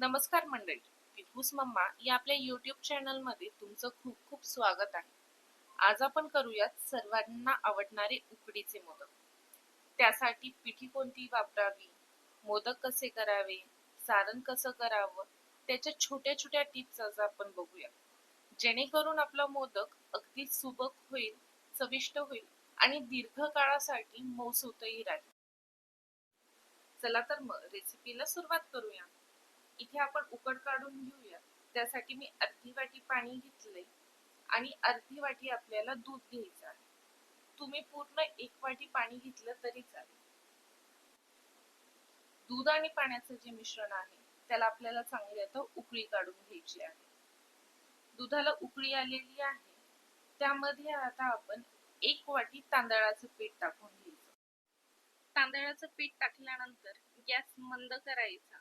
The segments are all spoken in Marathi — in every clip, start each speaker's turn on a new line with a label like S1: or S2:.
S1: नमस्कार मंडळी विभूस मम्मा या आपल्या युट्यूब चॅनलमध्ये तुमचं खूप खूप स्वागत आहे. आज आपण करूयात सर्वांना आवडणारे उकडीचे मोदक. त्यासाठी पिठी कोणती वापरावी? मोदक कसे करावे? सारण कसं करावं? त्याच्या छोट्या छोट्या टिप्स आज आपण बघूया जेणेकरून आपला मोदक अगदी सुबक होईल चविष्ट होईल आणि दीर्घकाळासाठी मौसूतही राहील. चला तर मग रेसिपीला सुरुवात करूया इथे आपण उकड काढून घेऊया. त्यासाठी मी अर्धी वाटी पाणी घेतले आणि अर्धी वाटी आपल्याला दूध घ्यायचं आहे. तुम्ही पूर्ण एक वाटी पाणी घेतलं तरी चालेल. दूध आणि पाण्याचं जे मिश्रण आहे त्याला आपल्याला चांगली आता उकळी काढून घ्यायची आहे. दुधाला उकळी आलेली आहे. त्यामध्ये आता आपण एक वाटी तांदळाचं पीठ टाकून घ्यायचं. तांदळाचं पीठ टाकल्यानंतर गॅस मंद करायचा.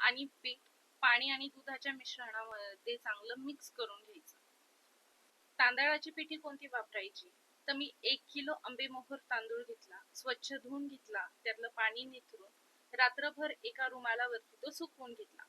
S1: आणि पीठ पाणी आणि दुधाच्या मिश्रणामध्ये चांगलं मिक्स करून घ्यायचं. तांदळाची पिठी कोणती वापरायची? तर मी एक किलो आंबेमोहर तांदूळ घेतला स्वच्छ धुवून घेतला त्यातलं पाणी निथरून रात्रभर एका रुमालावरती तो सुकवून घेतला.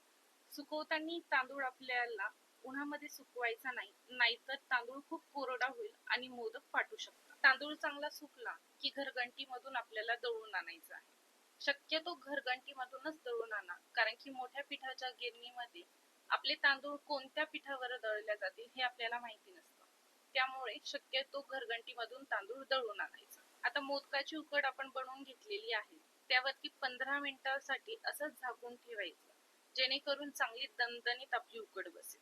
S1: सुकवताना तांदूळ आपल्याला उन्हामध्ये सुकवायचा नाही नाहीतर तांदूळ खूप कोरडा होईल आणि मोदक फाटू शकतात. तांदूळ चांगला सुकला की घरघंटीमधून आपल्याला दळून आणायचा आहे. शक्यतो घरघंटी मधूनच दळून आणा. कारण की मोठ्या पिठाच्या गिरणीमध्ये आपले तांदूळ कोणत्या पिठावर दळल्या जातील हे आपल्याला माहिती नसतं. त्यामुळे शक्यतो घरघंटी मधून तांदूळ दळून आणायचा. आता मोदकाची उकड आपण बनवून घेतलेली आहे. त्यावरती पंधरा मिनिटांसाठी असंच झाकून ठेवायचं. जेणेकरून चांगली दणदणीत आपली उकड बसेल.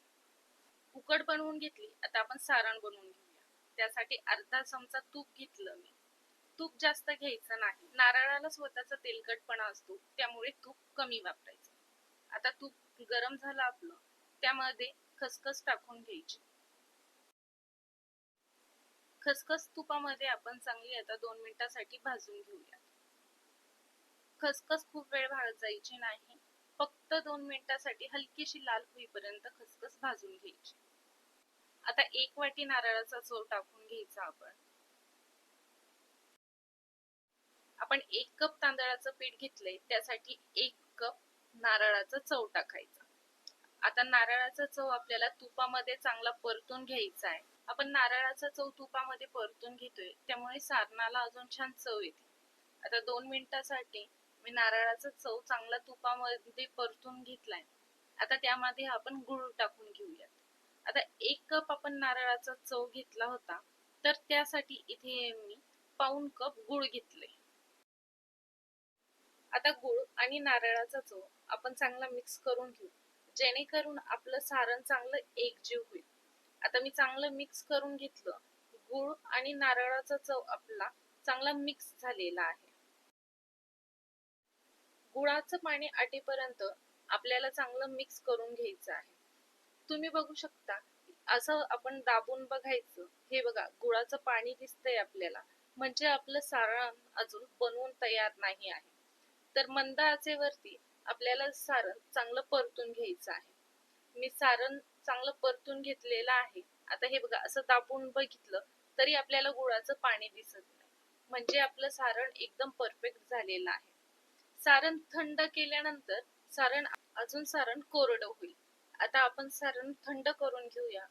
S1: उकड बनवून घेतली आता आपण सारण बनवून घेऊया. त्यासाठी अर्धा चमचा तूप घेतलं मी. तूप जास्त घ्यायचं नाही. नारळाला स्वतःचा तेलकटपणा असतो त्यामुळे तूप कमी वापरायचं. आता तूप गरम झालं आपलं त्यामध्ये खसखस टाकून घ्यायची. खसखस तुपामध्ये आपण चांगली आता दोन मिनिटासाठी भाजून घेऊया खसखस खूप वेळ भाजायची नाही फक्त दोन मिनिटासाठी हलकीशी लाल होईपर्यंत खसखस भाजून घ्यायची. आता एक वाटी नारळाचा चोर टाकून घ्यायचा आपण. आपण एक कप तांदळाचं पीठ घेतलंय त्यासाठी एक कप नारळाचा चव टाकायचा. आता नारळाचा चव आपल्याला तुपामध्ये चांगला परतून घ्यायचा आहे. आपण नारळाचा चव तुपामध्ये परतून घेतोय त्यामुळे सारणाला अजून छान चव येते. आता दोन मिनिटासाठी मी नारळाचा चव चांगला तुपामध्ये परतून घेतलाय. आता त्यामध्ये आपण गुळ टाकून घेऊयात. आता एक कप आपण नारळाचा चव घेतला होता तर त्यासाठी इथे मी पाऊन कप गुळ घेतले आता गुळ आणि नारळाचा चव आपण चांगला मिक्स करून घेऊ. जेणेकरून आपलं सारण चांगलं एकजीव होईल. आता मी चांगलं मिक्स करून घेतलं. गुळ आणि नारळाचा चव आपला चांगला मिक्स झालेला आहे. गुळाचं पाणी आटेपर्यंत आपल्याला चांगलं मिक्स करून घ्यायचं आहे. तुम्ही बघू शकता असं आपण दाबून बघायचं. हे बघा गुळाचं पाणी दिसतंय आपल्याला. म्हणजे आपलं सारण अजून बनवून तयार नाही आहे. तर मंद आचेवरती आपल्याला सारण चांगलं परतून घ्यायचं आहे. मी सारण चांगलं परतून घेतलेलं आहे. आता हे बघा असं दाबून बघितलं तरी आपल्याला गुळाचं पाणी दिसत नाही. म्हणजे आपलं सारण एकदम परफेक्ट झालेलं आहे. सारण थंड केल्यानंतर सारण अजून सारण कोरडं होईल. आता आपण सारण थंड करून घेऊया.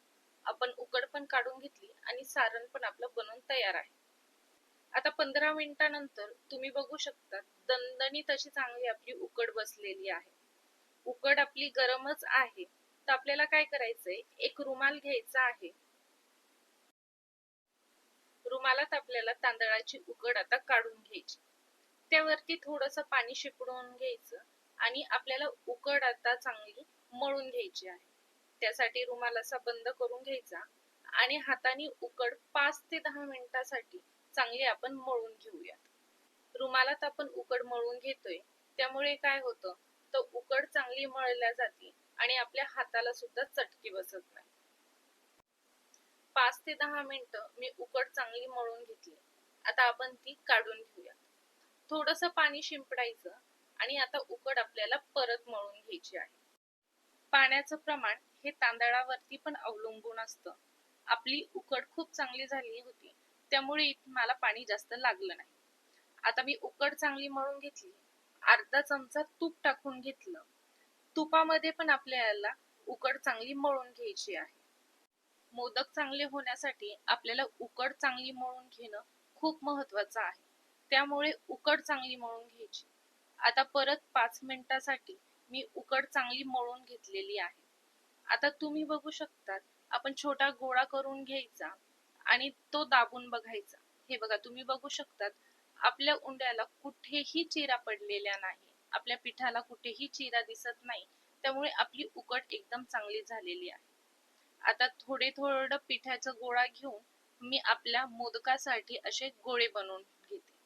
S1: आपण उकड पण काढून घेतली आणि सारण पण आपलं बनवून तयार आहे. आता पंधरा मिनिटानंतर तुम्ही बघू शकता दणदणी तशी चांगली आपली उकड बसलेली आहे. उकड आपली गरमच आहे. तर आपल्याला काय करायचंय? एक रुमाल घ्यायचा आहे. रुमालात आपल्याला तांदळाची उकड आता काढून घ्यायची. त्यावरती थोडस पाणी शिपडून घ्यायचं आणि आपल्याला उकड आता चांगली मळून घ्यायची आहे. त्यासाठी रुमाल असा बंद करून घ्यायचा आणि हाताने उकड पाच ते दहा मिनिटासाठी चांगली आपण मळून घेऊयात. रुमालात आपण उकड मळून घेतोय. त्यामुळे काय होतं? तर उकड चांगली मळल्या जाते आणि आपल्या हाताला सुद्धा चटकी बसत नाही. पाच ते दहा मिनिटं मी उकड चांगली मळून घेतली. आता आपण ती काढून घेऊया थोडस पाणी शिंपडायचं आणि आता उकड आपल्याला परत मळून घ्यायची आहे. पाण्याचं प्रमाण हे तांदळावरती पण अवलंबून असतं. आपली उकड खूप चांगली झाली होती. त्यामुळे मला पाणी जास्त लागलं नाही. आता मी उकड चांगली मळून घेतली. अर्धा चमचा तूप टाकून घेतलं. तुपामध्ये पण आपल्याला उकड चांगली मळून घ्यायची आहे. मोदक चांगले होण्यासाठी आपल्याला उकड चांगली मळून घेणं खूप महत्वाचं आहे. त्यामुळे उकड चांगली मळून घ्यायची. आता परत पाच मिनिटासाठी मी उकड चांगली मळून घेतलेली आहे. आता तुम्ही बघू शकतात आपण छोटा गोळा करून घ्यायचा. आणि तो दाबून बघायचा. हे बघा तुम्ही बघू शकतात आपल्या उंड्याला कुठेही चिरा पडलेल्या नाही. आपल्या पिठाला कुठेही चिरा दिसत नाही. त्यामुळे आपली उकट एकदम चांगली झालेली आहे. आता थोडे थोडं पिठाचा गोळा घेऊन मी आपल्या मोदकासाठी असे गोळे बनवून घेते.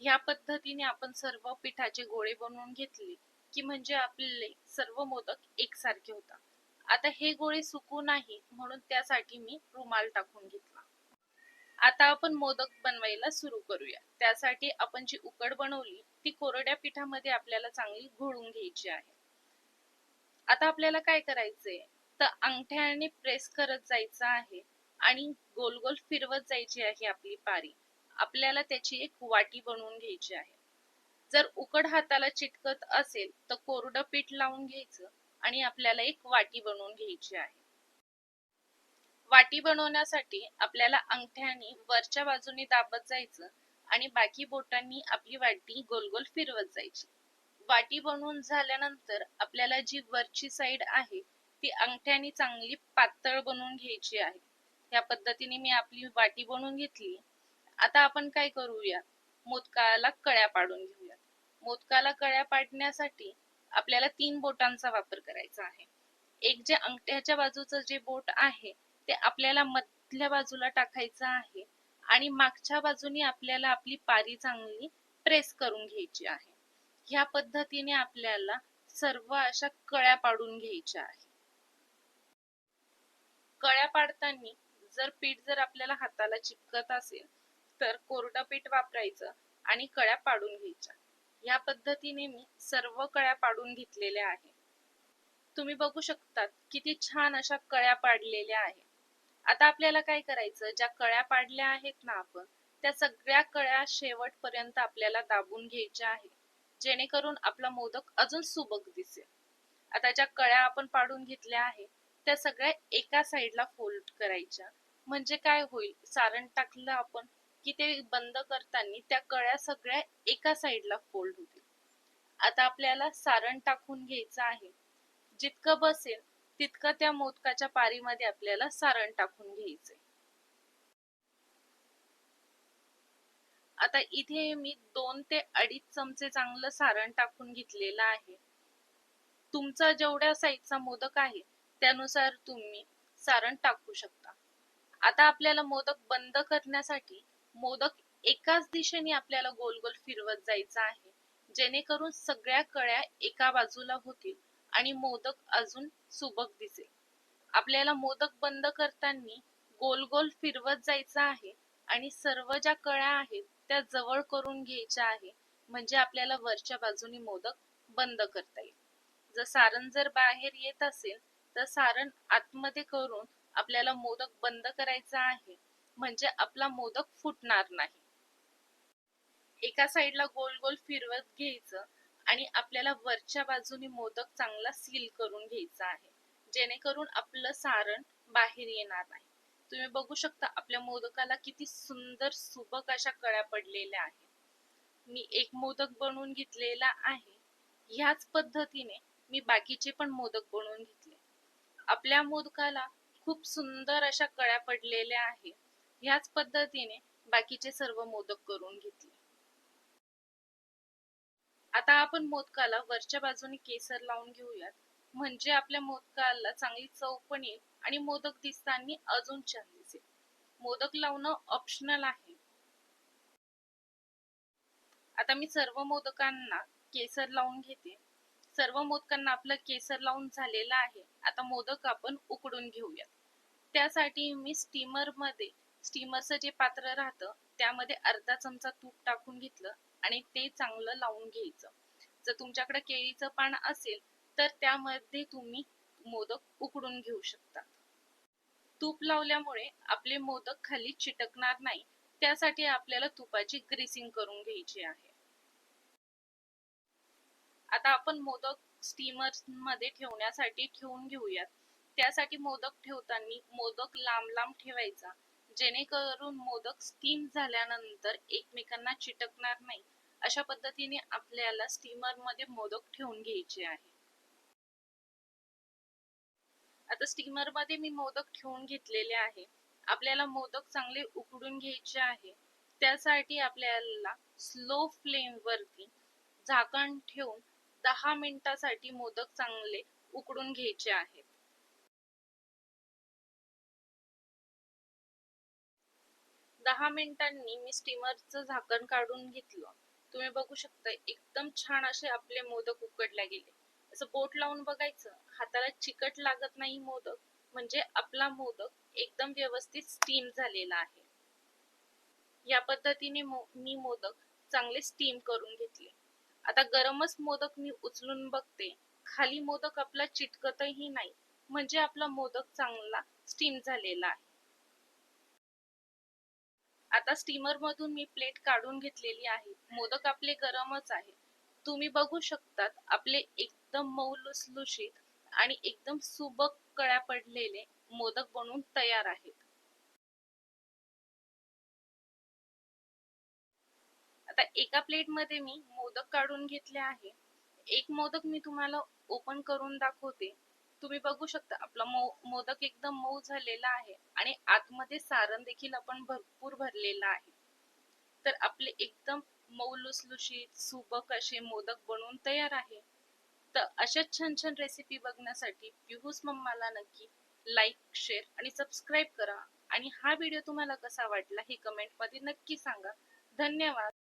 S1: ह्या पद्धतीने आपण सर्व पिठाचे गोळे बनवून घेतले की म्हणजे आपले सर्व मोदक एकसारखे होतात. आता हे गोळे सुकू नाही म्हणून त्यासाठी मी रुमाल टाकून घेतला. आता आपण मोदक बनवायला सुरू करूया. त्यासाठी आपण जी उकड बनवली ती कोरड्या पिठामध्ये आपल्याला चांगली घोळून घ्यायची आहे. आता आपल्याला काय करायचंय? तर अंगठ्याने प्रेस करत जायचं आहे आणि गोल गोल फिरवत जायची आहे आपली पारी. आपल्याला त्याची एक वाटी बनवून घ्यायची आहे. जर उकड हाताला चिटकत असेल तर कोरडं पीठ लावून घ्यायचं. आणि आपल्याला एक वाटी बनवून घ्यायची आहे. वाटी बनवण्यासाठी आपल्याला अंगठ्याने वरच्या बाजूने दाबत जायचं आणि बाकी बोटांनी आपली वाटी गोल गोल फिरवत जायची. वाटी बनवून झाल्यानंतर आपल्याला जी वरची साईड आहे ती अंगठ्याने चांगली पातळ बनवून घ्यायची आहे. या पद्धतीने मी आपली वाटी बनवून घेतली. आता आपण काय करूया? मोदकाला कळ्या पाडून घेऊया मोदकाला कळ्या पाडण्यासाठी आपल्याला तीन बोटांचा वापर करायचा आहे. एक जे अंगठ्याच्या बाजूचं जे बोट आहे ते आपल्याला मधल्या बाजूला टाकायचं आहे आणि मागच्या बाजूने आपल्याला आपली पारी चांगली प्रेस करून घ्यायची आहे. ह्या पद्धतीने आपल्याला सर्व अशा कळ्या पाडून घ्यायच्या आहे. कळ्या पाडताना जर पीठ जर आपल्याला हाताला चिपकत असेल तर कोरडं पीठ वापरायचं आणि कळ्या पाडून घ्यायच्या. या पद्धतीने मी सर्व कळ्या पाडून घेतलेल्या आहे तुम्ही बघू शकतात किती छान अशा कळ्या पाडलेल्या आहे आता आपल्याला काय करायचं? ज्या कळ्या पाडल्या आहेत ना आपण त्या सगळ्या कळ्या शेवटपर्यंत आपल्याला दाबून घ्यायच्या आहे जेणेकरून आपला मोदक अजून सुबक दिसेल. आता ज्या कळ्या आपण पाडून घेतल्या आहे त्या सगळ्या एका साईडला फोल्ड करायच्या. म्हणजे काय होईल? सारण टाकलं आपण की ते बंद करताना त्या कळ्या सगळ्या एका साईडला फोल्ड होतील. आता आपल्याला सारण टाकून घ्यायचं आहे. जितकं बसेल तितकं त्या मोदकाच्या पारीमध्ये आपल्याला सारण टाकून घ्यायचंय. आता इथे मी दोन ते अडीच चमचे चांगलं सारण टाकून घेतलेलं आहे. तुमचा जेवढ्या साईजचा मोदक आहे त्यानुसार तुम्ही सारण टाकू शकता. आता आपल्याला मोदक बंद करण्यासाठी मोदक एकाच दिशेने आपल्याला गोल गोल फिरवत जायचं आहे. जेणेकरून सगळ्या कळ्या एका बाजूला होतील आणि मोदक अजून सुबक दिसेल. आपल्याला मोदक बंद करताना गोल गोल फिरवत जायचं आहे आणि सर्व ज्या कळ्या आहेत त्या जवळ करून घ्यायच्या आहे. म्हणजे आपल्याला वरच्या बाजूनी मोदक बंद करता येईल. जर सारण जर बाहेर येत असेल तर सारण आतमध्ये करून आपल्याला मोदक बंद करायचा आहे. म्हणजे आपला मोदक फुटणार नाही. एका साईडला गोल गोल फिरवत घ्यायचं आणि आपल्याला वरच्या बाजूने मोदक चांगला सील करून घ्यायचा आहे. जेणेकरून आपलं सारण बाहेर येणार नाही. तुम्ही बघू शकता आपल्या मोदकाला किती सुंदर सुबक अशा कळ्या पडलेल्या आहेत. मी एक मोदक बनवून घेतलेला आहे. ह्याच पद्धतीने मी बाकीचे पण मोदक बनवून घेतले. आपल्या मोदकाला खूप सुंदर अशा कळ्या पडलेल्या आहेत. ह्याच पद्धतीने बाकीचे सर्व मोदक करून घेतले. आता आपण मोदकाला वरच्या बाजूने केसर लावून घेऊयात. म्हणजे आपल्या मोदकाला चांगली चव पण येईल आणि मोदक दिसताना अजून छान दिसेल. मोदक लावणं ऑप्शनल आहे. आता मी सर्व मोदकांना केसर लावून घेते. सर्व मोदकांना आपलं केसर लावून झालेलं आहे. आता मोदक आपण उकडून घेऊयात. त्यासाठी मी स्टीमरमध्ये स्टीमरचं जे पात्र राहतं त्यामध्ये अर्धा चमचा तूप टाकून घेतलं आणि ते चांगलं लावून घ्यायचं. जर तुमच्याकडे केळीचं पान असेल तर त्यामध्ये तुम्ही मोदक उकडून घेऊ शकता तूप लावल्यामुळे आपले मोदक खाली चिटकणार नाही त्यासाठी आपल्याला तुपाची ग्रेसिंग करून घ्यायची आहे. आता आपण मोदक स्टीमरमध्ये ठेवण्यासाठी ठेवून घेऊयात. त्यासाठी मोदक ठेवताना मोदक लांब लांब ठेवायचा. जेणेकरून मोदक स्टीम झाल्यानंतर एकमेकांना चिटकणार नाही. अशा पद्धतीने आपल्याला स्टीमरमध्ये मोदक ठेवून घ्यायचे आहे. आता स्टीमरमध्ये मी मोदक ठेवून घेतलेले आहे. आपल्याला मोदक चांगले उकडून घ्यायचे आहे. त्यासाठी आपल्याला स्लो फ्लेम वरती झाकण ठेवून दहा मिनिटासाठी मोदक चांगले उकडून घ्यायचे आहेत. दहा मिनिटांनी मी स्टीमरचं झाकण काढून घेतलं. तुम्ही बघू शकता एकदम छान असे आपले मोदक उकडले गेले. असं बोट लावून बघायचं हाताला चिकट लागत नाही मोदक. म्हणजे आपला मोदक एकदम व्यवस्थित स्टीम झालेला आहे. या पद्धतीने मी मोदक चांगले स्टीम करून घेतले. आता गरमच मोदक मी उचलून बघते. खाली मोदक आपला चिटकतही नाही. म्हणजे आपला मोदक चांगला स्टीम झालेला आहे. आता स्टीमर मधून मी प्लेट काढून घेतलेली आहे. मोदक आपले गरमच आहे. तुम्ही बघू शकतात आपले एकदम मऊ लुसलुशीत आणि एकदम सुबक कळ्या पडलेले मोदक बनवून तयार आहेत. आता एका प्लेटमध्ये मी मोदक काढून घेतले आहे. एक मोदक मी तुम्हाला ओपन करून दाखवते. तुम्ही बघू शकता आपला मोदक एकदम मऊ झालेला आहे आणि आतमध्ये सारण देखील आपण भरपूर भरलेला आहे. तर आपले एकदम मऊ लुसलुशीत सुबक असे मोदक बनवून तयार आहे. तर अशाच छान छान रेसिपी बघण्यासाठी पिहूस मम्माला नक्की लाईक शेअर आणि सबस्क्राईब करा. आणि हा व्हिडिओ तुम्हाला कसा वाटला हे कमेंटमध्ये नक्की सांगा. धन्यवाद.